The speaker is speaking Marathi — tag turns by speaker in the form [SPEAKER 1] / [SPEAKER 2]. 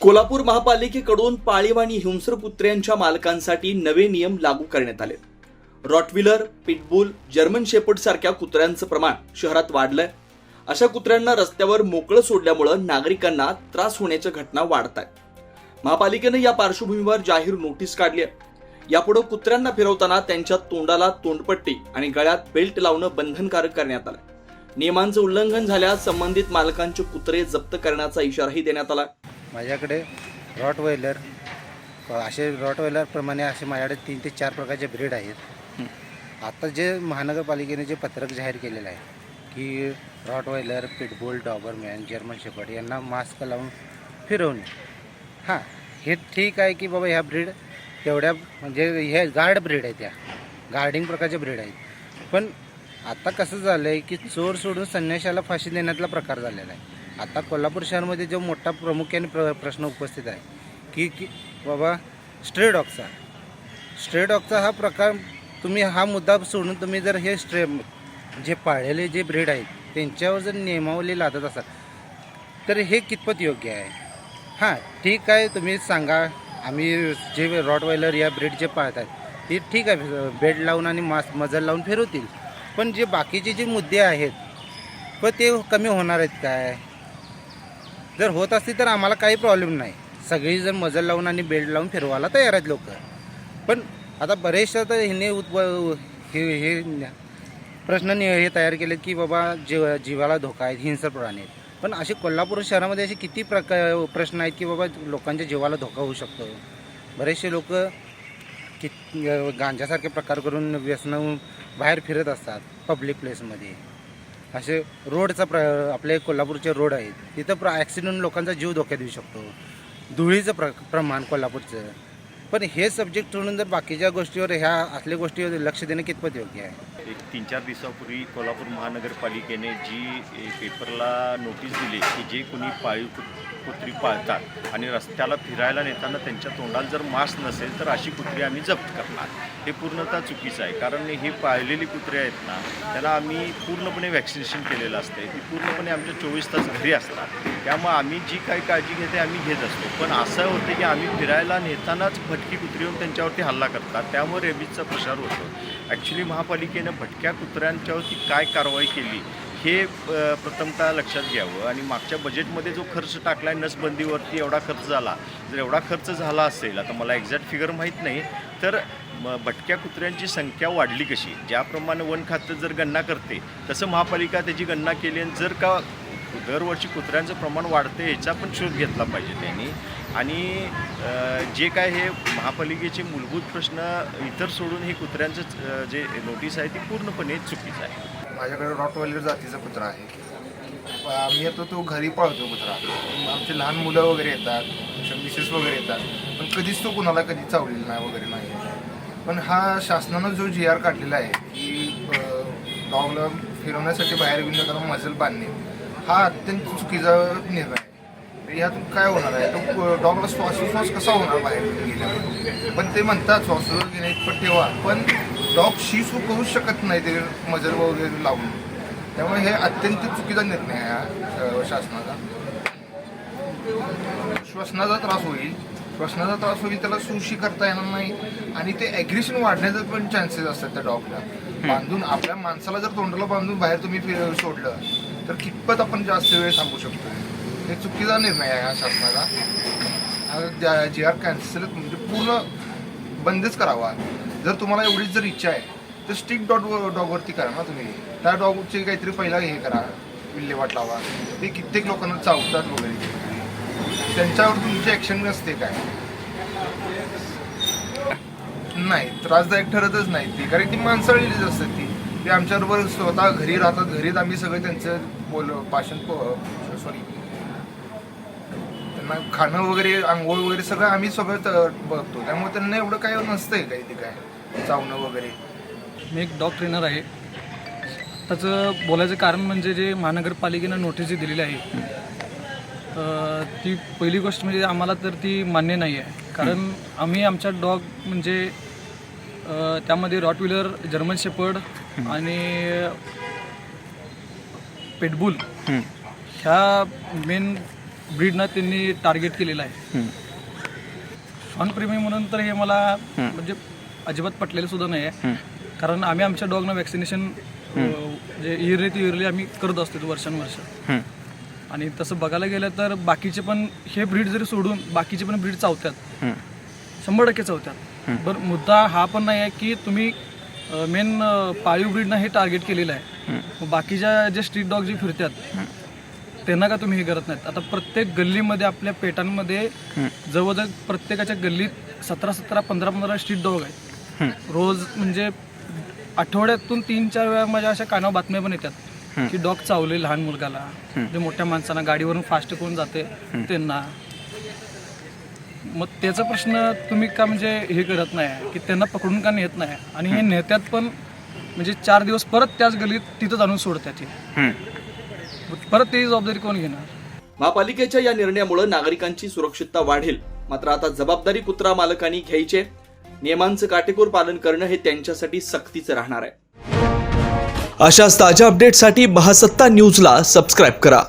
[SPEAKER 1] कोल्हापूर महापालिकेकडून पाळीव आणि हिंस्र कुत्र्यांच्या मालकांसाठी नवे नियम लागू करण्यात आले रॉटविलर पिटबुल जर्मन शेपर्ड सारख्या कुत्र्यांचं प्रमाण शहरात वाढलंय. अशा कुत्र्यांना रस्त्यावर मोकळं सोडल्यामुळं नागरिकांना त्रास होण्याच्या घटना वाढत आहेत महापालिकेनं या पार्श्वभूमीवर जाहीर नोटीस काढली आहे. यापुढे कुत्र्यांना फिरवताना त्यांच्या तोंडाला तोंडपट्टी आणि गळ्यात बेल्ट लावणं बंधनकारक करण्यात आलं नियमांचं उल्लंघन झाल्यास संबंधित मालकांचे कुत्रे जप्त करण्याचा इशाराही देण्यात आला
[SPEAKER 2] माझ्याकडे रॉटवेलर असे रॉटवेलरप्रमाणे असे माझ्याकडे तीन ते चार प्रकारचे ब्रीड आहेत. आता जे महानगरपालिकेने जे पत्रक जाहीर केलेलं आहे की rottweiler pitbull doberman German shepherd यांना मास्क लावून फिरवणे. हां हे ठीक आहे की बाबा ह्या ब्रीड तेवढ्या म्हणजे हे गार्ड ब्रीड आहे त्या. गार्डिंग प्रकारच्या ब्रीड आहेत. पण आता कसं झालं आहे की चोर सोडून संन्याशाला फाशी देण्यातला प्रकार झालेला आहे. आता कोल्हापूर शहरामध्ये जो मोठा प्रामुख्याने प्र प्रश्न उपस्थित आहे की की बाबा स्ट्रे डॉगचा स्ट्रे डॉगचा हा प्रकार तुम्ही हा मुद्दा सोडून तुम्ही जर हे स्ट्रे जे पाळलेले जे ब्रीड आहेत त्यांच्यावर जर नियमावली लादत असाल तर हे कितपत योग्य आहे? हां ठीक आहे तुम्ही सांगा. आम्ही जे रॉटवायलर या ब्रीड जे पाळतात ते ठीक आहे बेड लावून आणि मास मजल लावून फिरवतील. पण जे बाकीचे जे मुद्दे आहेत पण ते कमी होणार आहेत काय? जर होत असतील तर आम्हाला काही प्रॉब्लेम नाही. सगळी जर मजल लावून आणि बेल्ट लावून फिरवायला तयार आहेत लोक. पण आता बरेचशा तर ह्याने उत्प हे हे प्रश्न नि- हे तयार केले की बाबा जीव जीवाला धोका आहे हिंसक प्राणी आहेत. पण असे कोल्हापूर शहरामध्ये असे किती प्रकार प्रश्न आहेत की बाबा लोकांच्या जीवाला धोका होऊ शकतो? बरेचसे लोक कि गांजासारखे प्रकार करून व्यसन बाहेर फिरत असतात पब्लिक प्लेसमध्ये असे रोडचा प्र आपले कोल्हापूरचे रोड आहेत. तिथं प्र ॲक्सिडेंट लोकांचा जीव धोक्यात येऊ शकतो. धुळीचं प्र प्रमाण कोल्हापूरचं. पण हे सब्जेक्ट सोडून जर बाकीच्या गोष्टीवर ह्या असल्या गोष्टीवर लक्ष देणं कितपत योग्य आहे?
[SPEAKER 3] एक तीन चार दिवसापूर्वी कोल्हापूर महानगरपालिकेने जी पेपरला नोटीस दिली की जे कोणी पाळीव कुत्री पाळतात आणि रस्त्याला फिरायला नेताना त्यांच्या तोंडाला जर मास्क नसेल तर अशी कुत्री आम्ही जप्त करणार. हे पूर्णतः चुकीचं आहे. कारण ही पाळलेली कुत्री आहेत ना त्याला आम्ही पूर्णपणे वॅक्सिनेशन केलेलं असते ती पूर्णपणे आमच्या चोवीस तास घरी असतात. त्यामुळे आम्ही जी काही काळजी घेते आम्ही घेत असतो. पण असं होतं की आम्ही फिरायला नेतानाच फटकी कुत्री येऊन त्यांच्यावरती हल्ला करतात. त्यामुळे रेबीजचा प्रसार होतो. ॲक्च्युली महापालिकेनं भटक्या कुत्र्यांच्यावरती काय कारवाई केली हे प्रथमतः लक्षात घ्यावं. आणि मागच्या बजेटमध्ये जो खर्च टाकला आहे नसबंदीवरती एवढा खर्च झाला. जर एवढा खर्च झाला असेल आता मला एक्झॅक्ट फिगर माहीत नाही तर म भटक्या कुत्र्यांची संख्या वाढली कशी? ज्याप्रमाणे वन खातं जर गणना करते तसं महापालिका त्याची गणना केली आणि जर का दरवर्षी कुत्र्यांचं प्रमाण वाढते याचा पण शोध घेतला पाहिजे त्यांनी. आणि जे काय हे महापालिकेचे मूलभूत प्रश्न इतर सोडून हे कुत्र्यांचं जे नोटीस आहे ती पूर्णपणे चुकीचं आहे.
[SPEAKER 4] माझ्याकडे रॉटवेलर जातीचा कुत्रा आहे. आम्ही येतो तो घरी पाळतो कुत्रा. आमचे लहान मुलं वगैरे येतात मिसेस वगैरे येतात. पण कधीच तो कुणाला कधी चावलेला नाही वगैरे नाही. पण हा शासनानं जो जी आर काढलेला आहे की डॉगला फिरवण्यासाठी बाहेर घेऊन जाताना मजल बांधणे हा अत्यंत चुकीचा निर्णय आहे. तर ह्यातून काय होणार आहे? तो डॉगला श्वासोश्वास कसा होणार बाहेर गेल्यावर? पण ते म्हणतात श्वासोश्वास घेणे इतपत ठेवा पण डॉग शिसू करू शकत नाही ते मजल वगैरे लावून. त्यामुळे हे अत्यंत चुकीचा निर्णय आहे शासनाचा. श्वसनाचा त्रास होईल. श्वसनाचा त्रास होईल त्याला सुशी करता येणार नाही. आणि ते ॲग्रेशन वाढण्याचे पण चान्सेस असतात त्या डॉगला बांधून आपल्या माणसाला जर तोंडाला बांधून बाहेर तुम्ही सोडलं तर कितपत आपण जास्त वेळ थांबू शकतो हे चुकीचा निर्णय आहे हा शासनाचा. जे आर कॅन्सल म्हणजे पूर्ण बंदच करावा. जर तुम्हाला एवढीच जर इच्छा आहे तर स्टिक डॉट डॉगवरती करा ना तुम्ही. त्या डॉगची काहीतरी पहिला हे करा विल्हेवाट लावा. ते कित्येक लोकांना चावतात वगैरे. त्यांच्यावर तुमची ॲक्शन नसते काय? नाही त्रासदायक ठरतच नाही ती. कारण ती माणसं असतात ती. ते आमच्याबरोबर स्वतः घरी राहतात. घरीच आम्ही सगळं त्यांचं बोल भाषण सॉरी त्यांना खाणं वगैरे आंघोळ वगैरे सगळं आम्ही सगळं त- बघतो. त्यामुळे त्यांना एवढं काय नसतंय काही ते काय चावणं वगैरे.
[SPEAKER 5] मी एक डॉग ट्रेनर आहे. त्याचं बोलायचं कारण म्हणजे जे महानगरपालिकेनं नोटीस जी दिलेली आहे ती पहिली गोष्ट म्हणजे आम्हाला तर ती मान्य नाही आहे कारण आम्ही आमच्या डॉग म्हणजे त्यामध्ये रॉटविलर जर्मन शेपर्ड आणि पेटबुल ह्या मेन ब्रीडनं त्यांनी टार्गेट केलेलं आहे. श्वानप्रेमी म्हणून तर हे मला म्हणजे अजिबात पटलेलं सुद्धा नाही आहे कारण आम्ही आमच्या डॉगनं वॅक्सिनेशन म्हणजे इयरली ते इयरली आम्ही करत असतो वर्षानुवर्ष. आणि तसं बघायला गेलं तर बाकीचे पण हे ब्रीड जरी सोडून बाकीचे पण ब्रीड चावतात शंभर टक्के चावतात बरं मुद्दा हा पण नाही आहे की तुम्ही मेन पाळीव ब्रीडनं हे टार्गेट केलेलं आहे. बाकीच्या जे स्ट्रीट डॉग जे फिरतात त्यांना का तुम्ही हे करत नाहीत? आता प्रत्येक गल्लीमध्ये आपल्या पेटांमध्ये जवळजवळ प्रत्येकाच्या गल्लीत सतरा सतरा पंधरा पंधरा स्ट्रीट डॉग आहेत. रोज म्हणजे आठवड्यातून तीन चार वेळा माझ्या अशा कानावर बातम्या पण येतात की डॉग चावले लहान मुलगाला. जे मोठ्या माणसांना गाडीवरून फास्ट कोण जाते त्यांना. मग त्याचा प्रश्न तुम्ही का म्हणजे हे करत नाही? की त्यांना पकडून का नेत नाही? आणि हे नेत्यात पण म्हणजे चार दिवस परत त्याच गल्लीत तिथं आणून सोडतात हे. परत ते जबाबदारी कोण घेणार?
[SPEAKER 1] महापालिकेच्या या निर्णयामुळे नागरिकांची सुरक्षितता वाढेल. मात्र आता जबाबदारी कुत्रा मालकांनी घ्यायचे. नियमांचं काटेकोर पालन करणं हे त्यांच्यासाठी सक्तीचं राहणार आहे. अशाच ताज्या अपडेटसाठी महासत्ता न्यूजला सबस्क्राईब करा.